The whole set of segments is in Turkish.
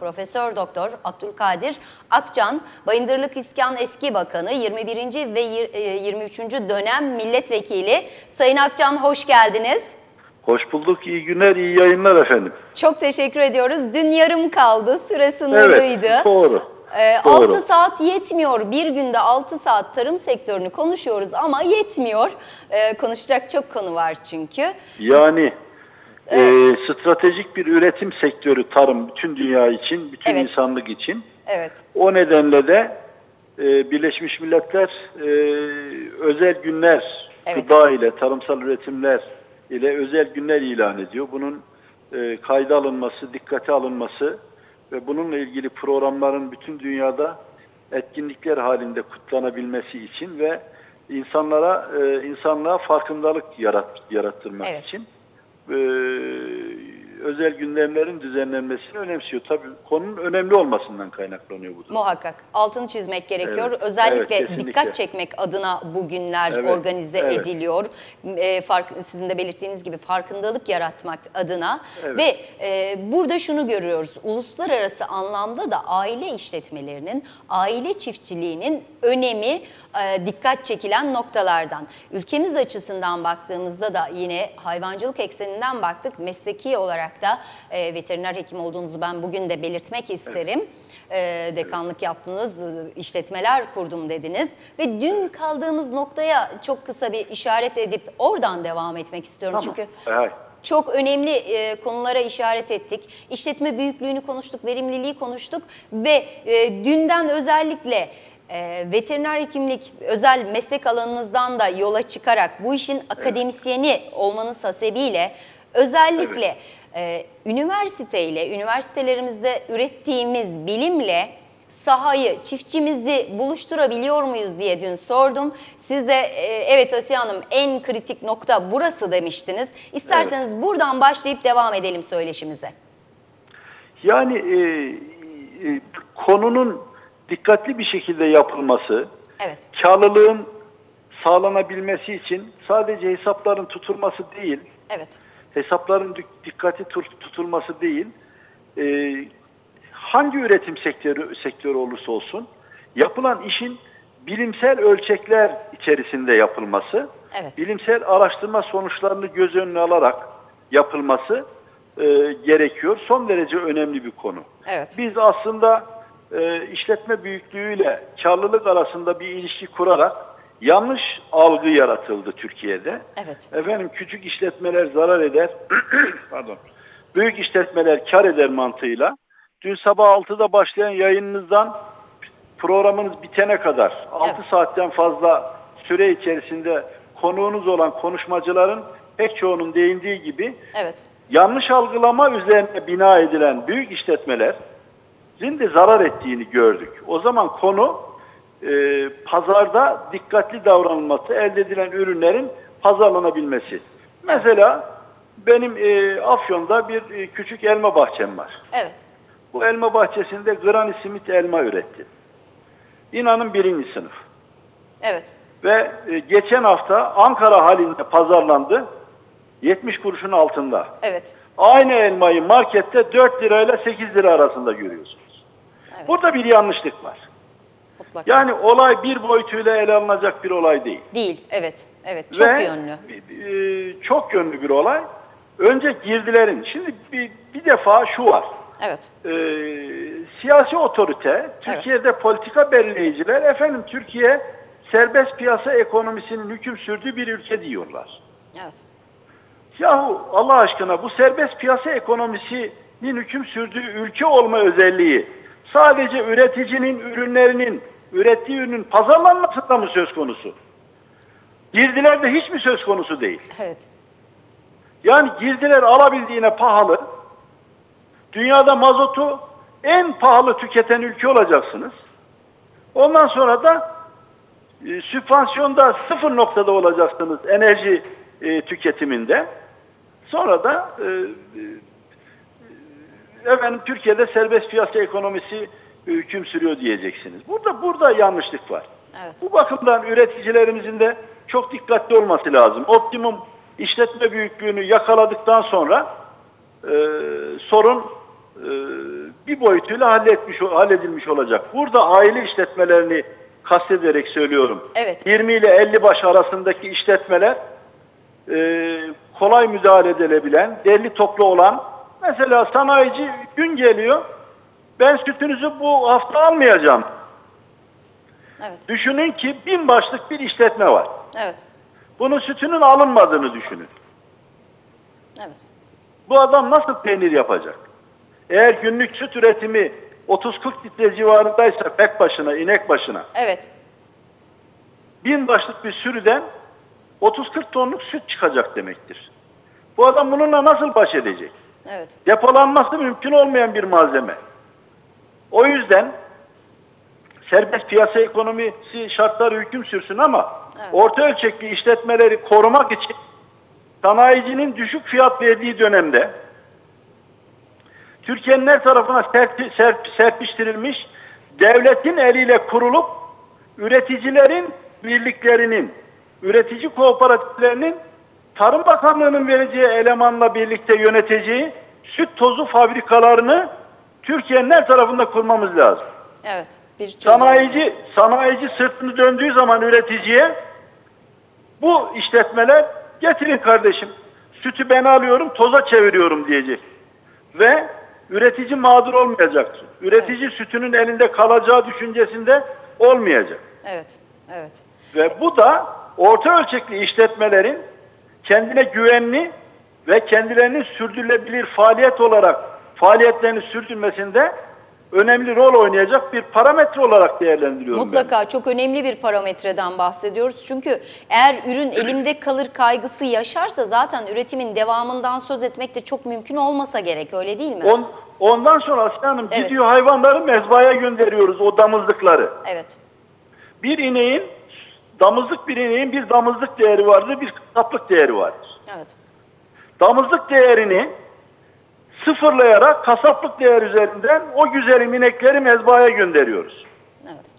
Profesör Doktor Abdülkadir Akcan, Bayındırlık İskan Eski Bakanı, 21. ve yir- e, 23. dönem milletvekili. Sayın Akcan hoş geldiniz. Hoş bulduk. İyi günler, iyi yayınlar efendim. Çok teşekkür ediyoruz. Dün yarım kaldı, süre sınırlıydı. Evet, doğru. Ee, Doğru. 6 saat yetmiyor. Bir günde 6 saat tarım sektörünü konuşuyoruz ama yetmiyor. Ee, konuşacak çok konu var çünkü. Yani e, stratejik bir üretim sektörü tarım bütün dünya için, bütün Evet. insanlık için. Evet, O nedenle de e, Birleşmiş Milletler e, özel günler Evet. gıda ile, tarımsal üretimler ile özel günler ilan ediyor. Bunun e, kayda alınması, dikkate alınması ve bununla ilgili programların bütün dünyada etkinlikler halinde kutlanabilmesi için ve insanlara e, insanlığa farkındalık yarat, yarattırmak Evet. için e, özel gündemlerin düzenlenmesini önemsiyor. Tabii konunun önemli olmasından kaynaklanıyor bu durum. muhakkak. Altını çizmek gerekiyor. Evet, Özellikle evet, kesinlikle. dikkat çekmek adına bu günler Evet, organize evet. ediliyor. E, fark, sizin de belirttiğiniz gibi farkındalık yaratmak adına. Evet. Ve e, burada şunu görüyoruz. Uluslararası anlamda da aile işletmelerinin, aile çiftçiliğinin önemi e, dikkat çekilen noktalardan. Ülkemiz açısından baktığımızda da yine hayvancılık ekseninden baktık. Mesleki olarak da e, veteriner hekim olduğunuzu ben bugün de belirtmek isterim. E, dekanlık yaptınız, e, işletmeler kurdum dediniz. Ve dün kaldığımız noktaya çok kısa bir işaret edip oradan devam etmek istiyorum. Tamam. Çünkü Evet. çok önemli e, konulara işaret ettik. İşletme büyüklüğünü konuştuk, verimliliği konuştuk ve e, dünden özellikle e, veteriner hekimlik özel meslek alanınızdan da yola çıkarak bu işin akademisyeni olmanız hasebiyle özellikle e, üniversiteyle, üniversitelerimizde ürettiğimiz bilimle sahayı, çiftçimizi buluşturabiliyor muyuz diye dün sordum. Siz de e, evet Asiye Hanım en kritik nokta burası demiştiniz. İsterseniz buradan başlayıp devam edelim söyleşimize. Yani e, e, konunun dikkatli bir şekilde yapılması, Evet, karlılığın sağlanabilmesi için sadece hesapların tutulması değil, evet, hesapların dik- dikkati tut- tutulması değil, e, hangi üretim sektörü sektörü olursa olsun yapılan işin bilimsel ölçekler içerisinde yapılması, evet, bilimsel araştırma sonuçlarını göz önüne alarak yapılması e, gerekiyor. Son derece önemli bir konu. evet, Biz aslında e, işletme büyüklüğüyle karlılık arasında bir ilişki kurarak yanlış algı yaratıldı Türkiye'de. evet, Efendim küçük işletmeler zarar eder, pardon, büyük işletmeler kar eder mantığıyla. Dün sabah 6'da başlayan yayınınızdan programınız bitene kadar 6 Evet. saatten fazla süre içerisinde konuğunuz olan konuşmacıların pek çoğunun değindiği gibi evet, yanlış algılama üzerine bina edilen büyük işletmelerin de zarar ettiğini gördük. O zaman konu e, pazarda dikkatli davranılması, elde edilen ürünlerin pazarlanabilmesi. Mesela benim e, Afyon'da bir e, küçük elma bahçem var. evet, Bu elma bahçesinde Granny Smith elma üretti. İnanın birinci sınıf. evet, Ve e, geçen hafta Ankara halinde pazarlandı. 70 kuruşun altında. evet, Aynı elmayı markette 4 lirayla 8 lira arasında görüyorsunuz. evet. Burada bir yanlışlık var. Mutlaka. Yani olay bir boyutuyla ele alınacak bir olay değil. Değil, evet, evet, çok Ve, yönlü. e, çok yönlü bir olay. Önce girdilerin. Şimdi bir, bir defa şu var. Evet, E, siyasi otorite, Türkiye'de politika belirleyiciler, efendim Türkiye serbest piyasa ekonomisinin hüküm sürdüğü bir ülke diyorlar. evet, Yahu Allah aşkına bu serbest piyasa ekonomisinin hüküm sürdüğü ülke olma özelliği sadece üreticinin ürünlerinin, ürettiği ürünün pazarlanmasında mı söz konusu? Girdilerde hiç mi söz konusu değil? evet, Yani girdiler alabildiğine pahalı. Dünyada mazotu en pahalı tüketen ülke olacaksınız. Ondan sonra da e, sübvansiyonda sıfır noktada olacaksınız enerji e, tüketiminde. Sonra da e, e, efendim Türkiye'de serbest piyasa ekonomisi hüküm sürüyor diyeceksiniz. Burada burada yanlışlık var. evet, Bu bakımdan üreticilerimizin de çok dikkatli olması lazım. Optimum işletme büyüklüğünü yakaladıktan sonra e, sorun e, bir boyutuyla halletmiş, halledilmiş olacak. Burada aile işletmelerini kastederek söylüyorum. Evet. 20 ile 50 baş arasındaki işletmeler e, kolay müdahale edilebilen, derli toplu olan, mesela sanayici gün geliyor, ben sütünüzü bu hafta almayacağım. Evet. Düşünün ki bin başlık bir işletme var. Evet. Bunun sütünün alınmadığını düşünün. Evet. Bu adam nasıl peynir yapacak? Eğer günlük süt üretimi 30-40 litre civarındaysa pek başına, inek başına, Evet. bin başlık bir sürüden 30-40 tonluk süt çıkacak demektir. Bu adam bununla nasıl baş edecek? Evet. Depolanması mümkün olmayan bir malzeme. O yüzden serbest piyasa ekonomisi şartları hüküm sürsün ama Evet. orta ölçekli işletmeleri korumak için sanayicinin düşük fiyat verdiği dönemde Türkiye'nin her tarafına serpi- serp- serpiştirilmiş devletin eliyle kurulup üreticilerin birliklerinin, üretici kooperatiflerinin Tarım Bakanlığı'nın vereceği elemanla birlikte yöneteceği süt tozu fabrikalarını Türkiye'nin her tarafında kurmamız lazım. Evet. Bir Sanayici, sanayici sırtını döndüğü zaman üreticiye bu işletmeler getirin kardeşim sütü ben alıyorum toza çeviriyorum diyecek. Ve üretici mağdur olmayacaktır. Üretici sütünün elinde kalacağı düşüncesinde olmayacak. Evet. Evet. Ve bu da orta ölçekli işletmelerin kendine güvenli ve kendilerinin sürdürülebilir faaliyet olarak faaliyetlerini sürdürmesinde önemli rol oynayacak bir parametre olarak değerlendiriyorum ben. Mutlaka çok önemli bir parametreden bahsediyoruz. Çünkü eğer ürün elimde kalır kaygısı yaşarsa zaten üretimin devamından söz etmek de çok mümkün olmasa gerek öyle değil mi? On, ondan sonra Aslı Hanım Evet. gidiyor hayvanları mezbaya gönderiyoruz o damızlıkları. Evet. Bir ineğin, damızlık bir ineğin bir damızlık değeri vardır, bir kasaplık değeri vardır. Evet. damızlık değerini sıfırlayarak kasaplık değer üzerinden o güzelim inekleri mezbaya gönderiyoruz. Evet.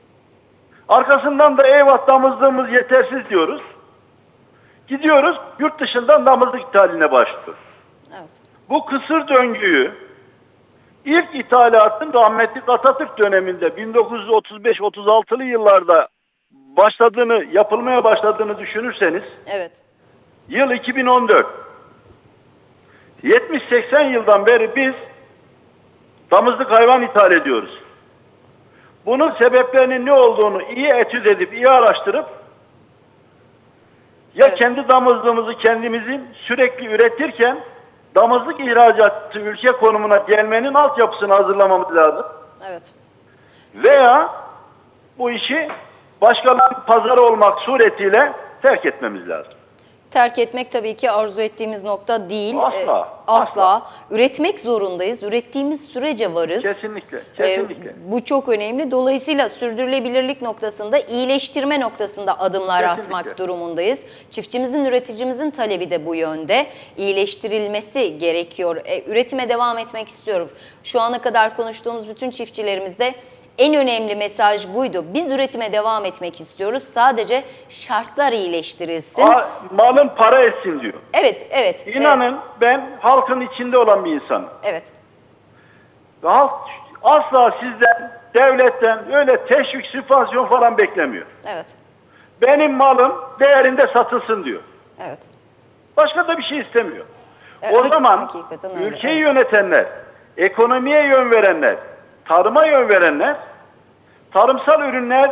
Arkasından da eyvah damızlığımız yetersiz diyoruz. Gidiyoruz yurt dışından damızlık ithaline başlıyoruz. Evet. Bu kısır döngüyü ilk ithalatın rahmetli Atatürk döneminde 1935-36'lı yıllarda başladığını, yapılmaya başladığını düşünürseniz Evet. Yıl 2014. 70-80 yıldan beri biz damızlık hayvan ithal ediyoruz. Bunun sebeplerinin ne olduğunu iyi etüt edip, iyi araştırıp ya Evet. kendi damızlığımızı kendimizin sürekli üretirken damızlık ihracatçı ülke konumuna gelmenin altyapısını hazırlamamız lazım. Evet. Veya bu işi başkalarının pazarı olmak suretiyle terk etmemiz lazım. Terk etmek tabii ki arzu ettiğimiz nokta değil. Asla, Ee, asla. Üretmek zorundayız. Ürettiğimiz sürece varız. Kesinlikle, Ee, kesinlikle. bu çok önemli. Dolayısıyla sürdürülebilirlik noktasında, iyileştirme noktasında adımlar Kesinlikle. atmak durumundayız. Çiftçimizin, üreticimizin talebi de bu yönde. İyileştirilmesi gerekiyor. E, üretime devam etmek istiyorum. Şu ana kadar konuştuğumuz bütün çiftçilerimizde en önemli mesaj buydu. Biz üretime devam etmek istiyoruz. Sadece şartlar iyileştirilsin. A- malın para etsin diyor. Evet, evet. İnanın ben halkın içinde olan bir insanım. Evet, Ve halk asla sizden, devletten öyle teşvik, sübvansiyon falan beklemiyor. evet, Benim malım değerinde satılsın diyor. evet. Başka da bir şey istemiyor. E, o zaman öyle, ülkeyi evet. yönetenler, ekonomiye yön verenler, tarıma yön verenler, tarımsal ürünler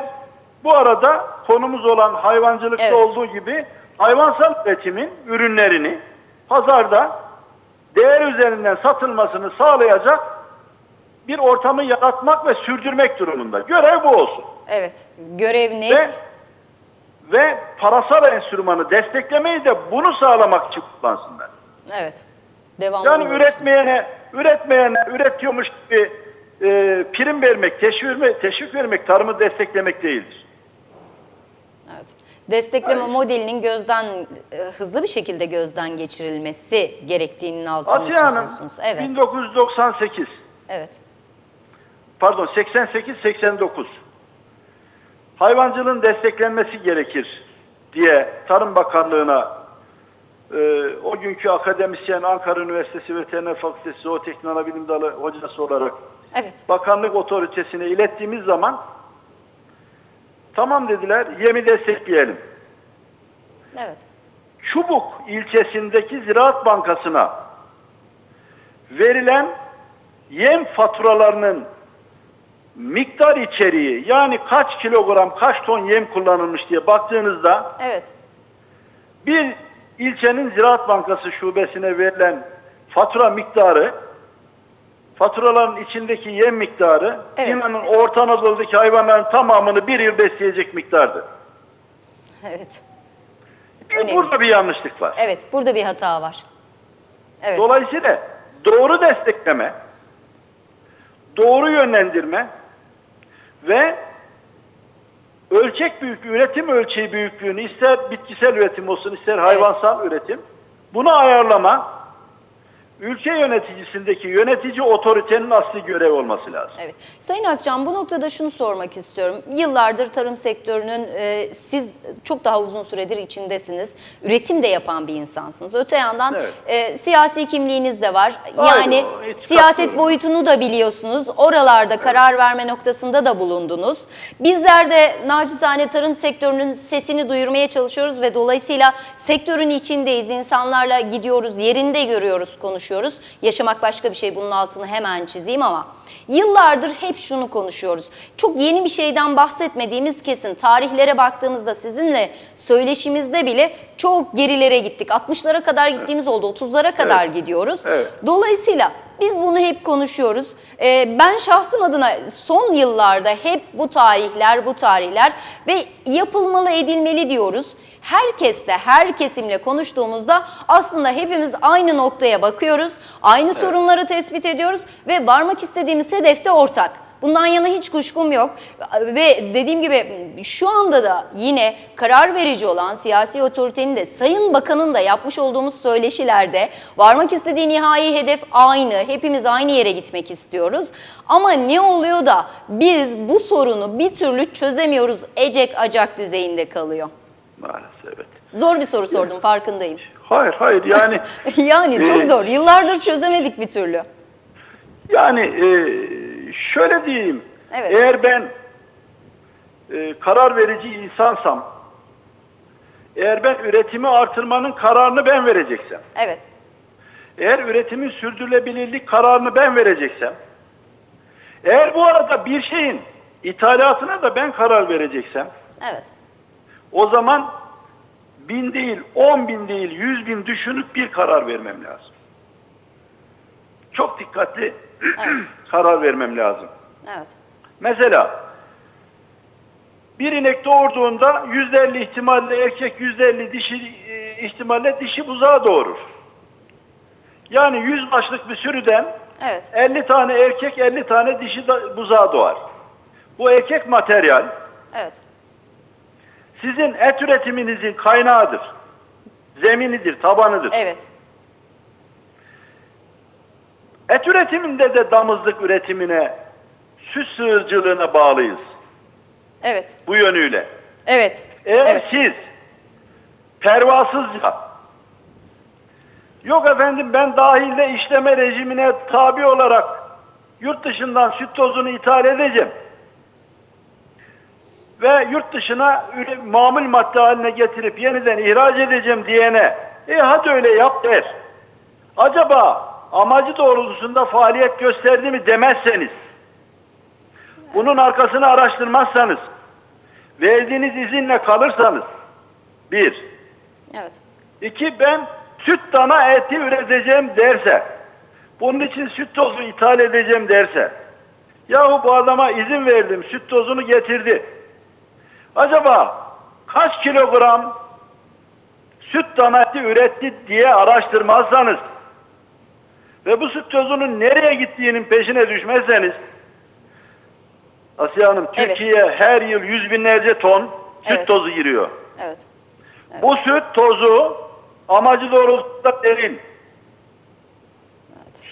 bu arada konumuz olan hayvancılıkta Evet. olduğu gibi hayvansal üretimin ürünlerini pazarda değer üzerinden satılmasını sağlayacak bir ortamı yaratmak ve sürdürmek durumunda. Görev bu olsun. Evet, görev net. Ve ve parasal enstrümanı desteklemeyi de bunu sağlamak için kullansınlar. Evet. Devamlı Yani üretmeyene, üretmeyene üretiyormuş gibi e, prim vermek, teşvik vermek, teşvik vermek tarımı desteklemek değildir. Evet. Destekleme Hayır. modelinin gözden e, hızlı bir şekilde gözden geçirilmesi gerektiğinin altını Hanım, çiziyorsunuz. Evet. 1998, Evet. pardon 88-89 hayvancılığın desteklenmesi gerekir diye Tarım Bakanlığı'na e, o günkü akademisyen Ankara Üniversitesi Veteriner Fakültesi Zooteknik Anabilim Dalı hocası olarak Evet. bakanlık otoritesine ilettiğimiz zaman tamam dediler yemi destekleyelim. Evet. Çubuk ilçesindeki Ziraat Bankası'na verilen yem faturalarının miktar içeriği yani kaç kilogram kaç ton yem kullanılmış diye baktığınızda Evet. bir ilçenin Ziraat Bankası şubesine verilen fatura miktarı faturaların içindeki yem miktarı Evet. inanın Orta Anadolu'daki hayvanların tamamını bir yıl besleyecek miktardı. Evet. Bir Önemli. Burada bir yanlışlık var. Evet. Burada bir hata var. Evet. Dolayısıyla doğru destekleme, doğru yönlendirme ve ölçek büyük üretim ölçeği büyüklüğünü ister bitkisel üretim olsun ister hayvansal üretim bunu ayarlama ülke yöneticisindeki yönetici otoritenin asli görev olması lazım. Evet. Sayın Akcan bu noktada şunu sormak istiyorum. Yıllardır tarım sektörünün e, siz çok daha uzun süredir içindesiniz. Üretim de yapan bir insansınız. Öte yandan Evet. e, siyasi kimliğiniz de var. Aynen, yani siyaset katılıyorum. boyutunu da biliyorsunuz. Oralarda karar verme noktasında da bulundunuz. Bizler de nacizane tarım sektörünün sesini duyurmaya çalışıyoruz ve dolayısıyla sektörün içindeyiz. İnsanlarla gidiyoruz, yerinde görüyoruz, konuşuyoruz. Yaşamak başka bir şey. Bunun altını hemen çizeyim ama yıllardır hep şunu konuşuyoruz. Çok yeni bir şeyden bahsetmediğimiz kesin. Tarihlere baktığımızda sizinle söyleşimizde bile çok gerilere gittik. 60'lara kadar gittiğimiz oldu. 30'lara kadar Evet. gidiyoruz. Evet. Dolayısıyla biz bunu hep konuşuyoruz. Ee, ben şahsım adına son yıllarda hep bu tarihler, bu tarihler ve yapılmalı edilmeli diyoruz. Herkesle, her kesimle konuştuğumuzda aslında hepimiz aynı noktaya bakıyoruz. Aynı sorunları tespit ediyoruz ve varmak istediğimiz hedef de ortak. Bundan yana hiç kuşkum yok ve dediğim gibi şu anda da yine karar verici olan siyasi otoritenin de Sayın Bakan'ın da yapmış olduğumuz söyleşilerde varmak istediği nihai hedef aynı. Hepimiz aynı yere gitmek istiyoruz. Ama ne oluyor da biz bu sorunu bir türlü çözemiyoruz. Ecek acak düzeyinde kalıyor. Maalesef evet. Zor bir soru sordum farkındayım. Hayır hayır yani yani çok Ee, zor. Yıllardır çözemedik bir türlü. yani e, şöyle diyeyim. Evet. Eğer ben e, karar verici insansam eğer ben üretimi artırmanın kararını ben vereceksem Evet. eğer üretimin sürdürülebilirlik kararını ben vereceksem, eğer bu arada bir şeyin ithalatına da ben karar vereceksem, Evet. o zaman bin değil, on bin değil, yüz bin düşünüp bir karar vermem lazım. Çok dikkatli Evet. karar vermem lazım. Evet. Mesela bir inek doğurduğunda yüzde elli ihtimalle erkek, yüzde elli dişi e, ihtimalle dişi buzağı doğurur. Yani yüz başlık bir sürüden Evet. 50 tane erkek, 50 tane dişi buzağı doğar. Bu erkek materyal Evet. sizin et üretiminizin kaynağıdır. Zeminidir, tabanıdır. Evet. Et üretiminde de damızlık üretimine, süt sığırcılığına bağlıyız Evet. bu yönüyle. Evet. Eğer Evet. siz pervasızca yok efendim ben dahilde işleme rejimine tabi olarak yurt dışından süt tozunu ithal edeceğim ve yurt dışına mamul madde haline getirip yeniden ihraç edeceğim diyene e hadi öyle yap der. Acaba amacı doğrultusunda faaliyet gösterdi mi demezseniz bunun arkasını araştırmazsanız verdiğiniz izinle kalırsanız bir, Evet. iki ben süt dana eti üreteceğim derse bunun için süt tozu ithal edeceğim derse yahu bu adama izin verdim süt tozunu getirdi acaba kaç kilogram süt dana eti üretti diye araştırmazsanız ve bu süt tozunun nereye gittiğinin peşine düşmezseniz Asiye Hanım Evet. Türkiye her yıl yüz binlerce ton süt Evet. tozu giriyor. Evet. Bu süt tozu amacı doğrultusunda değil.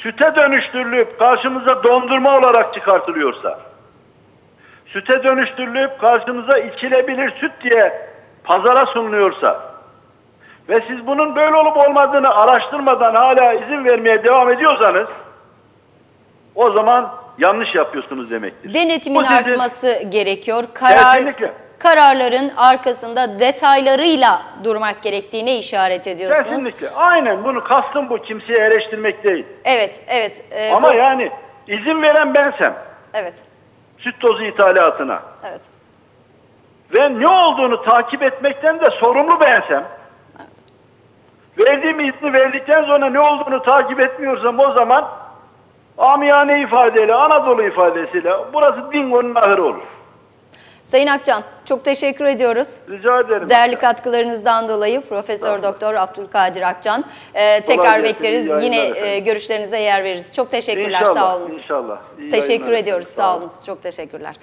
Süte dönüştürülüp karşımıza dondurma olarak çıkartılıyorsa, süte dönüştürülüp karşımıza içilebilir süt diye pazara sunuluyorsa ve siz bunun böyle olup olmadığını araştırmadan hala izin vermeye devam ediyorsanız o zaman yanlış yapıyorsunuz demektir. Denetimin sizin- artması gerekiyor. Karar Kesinlikle. kararların arkasında detaylarıyla durmak gerektiğine işaret ediyorsunuz. Kesinlikle. Aynen bunu kastım bu. Kimseyi eleştirmek değil. Evet, evet. e, Ama bu- yani izin veren bensem Evet, süt tozu ithalatına evet, ve ne olduğunu takip etmekten de sorumlu bensem evet. verdiğim izni verdikten sonra ne olduğunu takip etmiyorsam o zaman amiyane ifadeyle, Anadolu ifadesiyle burası dingonun ahırı olur. Sayın Akcan, çok teşekkür ediyoruz. Rica ederim. Değerli katkılarınızdan dolayı Profesör Doktor Abdülkadir Akcan. Ee, tekrar bekleriz. Yine e, görüşlerinize yer veririz. Çok teşekkürler, İnşallah, sağ olunuz. inşallah. İyi Teşekkür ediyoruz, efendim, sağ olun. olunuz. Çok teşekkürler.